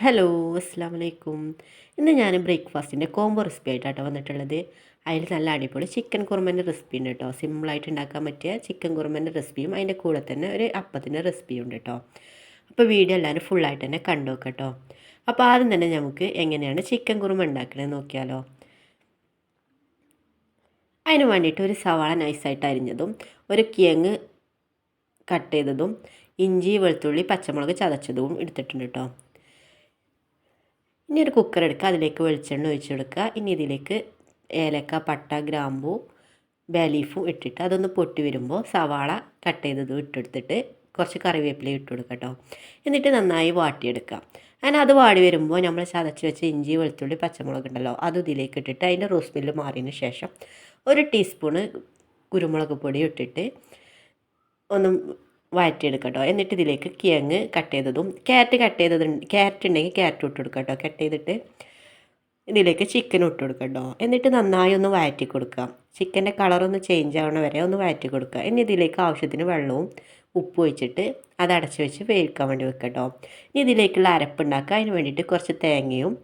Hello അസ്സാം വലൈക്കും ഇന്ന് ഞാൻ ബ്രേക്ക്ഫാസ്റ്റിന്റെ കോംബോ റെസിപ്പി ആയിട്ടാണ് വന്നിട്ടുള്ളത്. അതിൽ നല്ല അടിപൊളി ചിക്കൻ കുറുമന്റെ റെസിപ്പി ഉണ്ട് കേട്ടോ സിമ്പിളായിട്ട് ഉണ്ടാക്കാൻ പറ്റിയ ചിക്കൻ കുറുമന്റെ റെസിപ്പിയും അതിന്റെ കൂടെ തന്നെ ഒരു അപ്പത്തിന്റെ റെസിപ്പിയും ഉണ്ട് കേട്ടോ അപ്പോൾ വീഡിയോ എല്ലാവരും ഫുള്ളായിട്ട് തന്നെ കണ്ടു കേട്ടോ അപ്പോൾ ആദ്യം തന്നെ നമുക്ക് എങ്ങനെയാണ് ചിക്കൻ കുറുമ ഉണ്ടാക്കണത് നോക്കിയാലോ. അതിന് വേണ്ടിയിട്ട് ഒരു സവാള നൈസായിട്ട് അരിഞ്ഞതും ഒരു കിഴങ്ങ് കട്ട് ചെയ്തതും ഇഞ്ചി വെളുത്തുള്ളി പച്ചമുളക് ചതച്ചതും എടുത്തിട്ടുണ്ട് കേട്ടോ ഇനി ഒരു കുക്കർ എടുക്കുക. അതിലേക്ക് വെളിച്ചെണ്ണ ഒഴിച്ച് കൊടുക്കുക. ഇനി ഇതിലേക്ക് ഏലക്ക പട്ട ഗ്രാമ്പൂ ബലീഫും ഇട്ടിട്ട് അതൊന്ന് പൊട്ടി വരുമ്പോൾ സവാള കട്ട് ചെയ്തതും ഇട്ടെടുത്തിട്ട് കുറച്ച് കറിവേപ്പില ഇട്ട് കൊടുക്കുക കേട്ടോ. എന്നിട്ട് നന്നായി വാട്ടിയെടുക്കുക. അങ്ങനെ അത് വാടി വരുമ്പോൾ നമ്മൾ ചതച്ച് വെച്ച ഇഞ്ചി വെളുത്തുള്ളി പച്ചമുളക് ഉണ്ടല്ലോ അത് ഇതിലേക്ക് ഇട്ടിട്ട് അതിന്റെ റോസ് മില്ല് മാറിയതിന് ശേഷം ഒരു ടീസ്പൂണ് കുരുമുളക് പൊടി ഇട്ടിട്ട് ഒന്ന് വഴറ്റിയെടുക്കുക കേട്ടോ എന്നിട്ട് ഇതിലേക്ക് കിഴങ്ങ് കട്ട് ചെയ്തതും ക്യാരറ്റ് കട്ട് ചെയ്തത് ക്യാരറ്റ് ഉണ്ടെങ്കിൽ ക്യാരറ്റ് ഇട്ട് കൊടുക്കാം കേട്ടോ കട്ട് ചെയ്തിട്ട് ഇതിലേക്ക് ചിക്കൻ ഇട്ട് കൊടുക്കാം കേട്ടോ എന്നിട്ട് നന്നായി ഒന്ന് വഴറ്റി കൊടുക്കുക. ചിക്കന്റെ കളറൊന്ന് ചേഞ്ച് ആവണ വരെ ഒന്ന് വഴറ്റി കൊടുക്കുക. ഇനി ഇതിലേക്ക് ആവശ്യത്തിന് വെള്ളവും ഉപ്പ് ഒഴിച്ചിട്ട് അത് അടച്ച് വെച്ച് വേവിക്കാൻ വേണ്ടി വെക്കുക കേട്ടോ ഇനി ഇതിലേക്കുള്ള അരപ്പ് ഉണ്ടാക്കുക അതിന് വേണ്ടിയിട്ട് കുറച്ച് തേങ്ങയും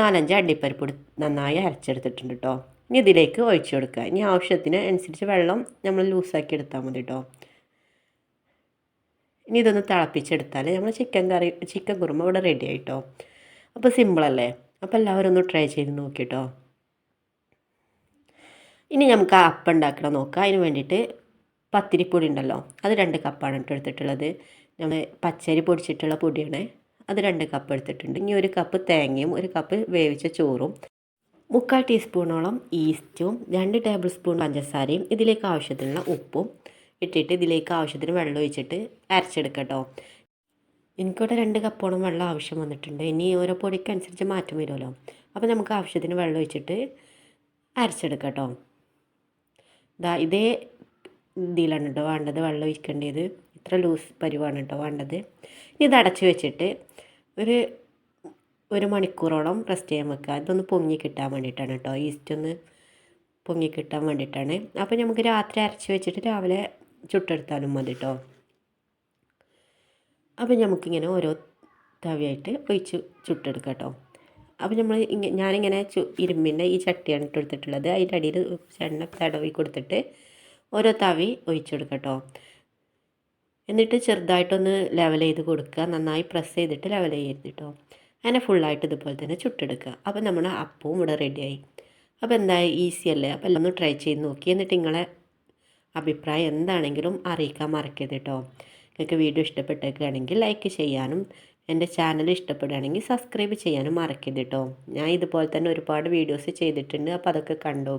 നാലഞ്ച് അണ്ടിപ്പരിപ്പ് നന്നായി അരച്ചെടുത്തിട്ടുണ്ട് കേട്ടോ ഇനി ഇതിലേക്ക് ഒഴിച്ചു കൊടുക്കുക. ഇനി ആവശ്യത്തിന് അനുസരിച്ച് വെള്ളം നമ്മൾ ലൂസാക്കി എടുത്താൽ മതി കേട്ടോ ഇനി ഇതൊന്ന് തിളപ്പിച്ചെടുത്താൽ നമ്മൾ ചിക്കൻ കറി ചിക്കൻ കുറുമ ഇവിടെ റെഡി ആയിട്ടോ? അപ്പോൾ സിമ്പിളല്ലേ അപ്പോൾ എല്ലാവരും ഒന്ന് ട്രൈ ചെയ്ത് നോക്കിട്ടോ. ഇനി നമുക്ക് ആ അപ്പം ഉണ്ടാക്കണം നോക്കാം. അതിന് വേണ്ടിയിട്ട് പത്തിരിപ്പൊടി ഉണ്ടല്ലോ. അത് രണ്ട് കപ്പാണ് കേട്ടോ എടുത്തിട്ടുള്ളത്. നമ്മൾ പച്ചരി പൊടിച്ചിട്ടുള്ള പൊടിയാണ്. അത് രണ്ട് കപ്പ് എടുത്തിട്ടുണ്ട്. ഇനി ഒരു കപ്പ് തേങ്ങയും ഒരു കപ്പ് വേവിച്ച ചോറും മുക്കാൽ ടീസ്പൂണോളം ഈസ്റ്റും രണ്ട് ടേബിൾ സ്പൂൺ പഞ്ചസാരയും ഇതിലേക്ക് ആവശ്യത്തിനുള്ള ഉപ്പും ഇട്ടിട്ട് ഇതിലേക്ക് ആവശ്യത്തിന് വെള്ളം ഒഴിച്ചിട്ട് അരച്ചെടുക്കട്ടോ എനിക്കിവിടെ രണ്ട് കപ്പോളം വെള്ളം ആവശ്യം വന്നിട്ടുണ്ട്. ഇനി ഓരോ പൊടിക്കനുസരിച്ച് മാറ്റം വരുമല്ലോ. അപ്പോൾ നമുക്ക് ആവശ്യത്തിന് വെള്ളം ഒഴിച്ചിട്ട് അരച്ചെടുക്കട്ടോ ഇതാ ഇതേ ഇതിലാണ് കേട്ടോ വേണ്ടത് വെള്ളം ഒഴിക്കേണ്ടത്. ഇത്ര ലൂസ് പരിവാണ് കേട്ടോ വേണ്ടത്. ഇനി ഇത് അടച്ചു വെച്ചിട്ട് ഒരു ഒരു മണിക്കൂറോളം റെസ്റ്റ് ചെയ്യാൻ വെക്കുക. ഇതൊന്ന് പൊങ്ങി കിട്ടാൻ വേണ്ടിയിട്ടാണ് കേട്ടോ ഈസ്റ്റ് ഒന്ന് പൊങ്ങി കിട്ടാൻ വേണ്ടിയിട്ടാണ്. അപ്പോൾ നമുക്ക് രാത്രി അരച്ച് വെച്ചിട്ട് രാവിലെ ചുട്ടെടുത്താലും മതി കേട്ടോ അപ്പോൾ നമുക്കിങ്ങനെ ഓരോ തവിയായിട്ട് ഒഴിച്ച് ചുട്ടെടുക്കാം കേട്ടോ. അപ്പോൾ നമ്മൾ ഇങ്ങനെ ഞാനിങ്ങനെ ചു ഇരുമ്പിന്റെ ഈ ചട്ടിയാണ് ഇട്ട് കൊടുത്തിട്ടുള്ളത് അതിന്റെ അടിയിൽ ചെണ്ണ തടവി കൊടുത്തിട്ട് ഓരോ തവി ഒഴിച്ചെടുക്കാം കേട്ടോ. എന്നിട്ട് ചെറുതായിട്ടൊന്ന് ലെവൽ ചെയ്ത് കൊടുക്കുക. നന്നായി പ്രസ് ചെയ്തിട്ട് ലെവൽ ചെയ്യരുത് കേട്ടോ. അങ്ങനെ ഫുള്ളായിട്ട് ഇതുപോലെ തന്നെ ചുട്ടെടുക്കുക. അപ്പോൾ നമ്മുടെ അപ്പവും ഇവിടെ റെഡിയായി അപ്പോൾ എന്താ ഈസി അല്ലേ? അപ്പോൾ എല്ലാം ഒന്ന് ട്രൈ ചെയ്ത് നോക്കി. എന്നിട്ട് നിങ്ങളെ അഭിപ്രായം എന്താണെങ്കിലും അറിയിക്കാൻ മറക്കരുത് കേട്ടോ. നിങ്ങൾക്ക് വീഡിയോ ഇഷ്ടപ്പെട്ടേക്കുകയാണെങ്കിൽ ലൈക്ക് ചെയ്യാനും എന്റെ ചാനൽ ഇഷ്ടപ്പെടുകയാണെങ്കിൽ സബ്സ്ക്രൈബ് ചെയ്യാനും മറക്കരുത് കേട്ടോ. ഞാൻ ഇതുപോലെ തന്നെ ഒരുപാട് വീഡിയോസ് ചെയ്തിട്ടുണ്ട്. അപ്പോൾ അതൊക്കെ കണ്ടു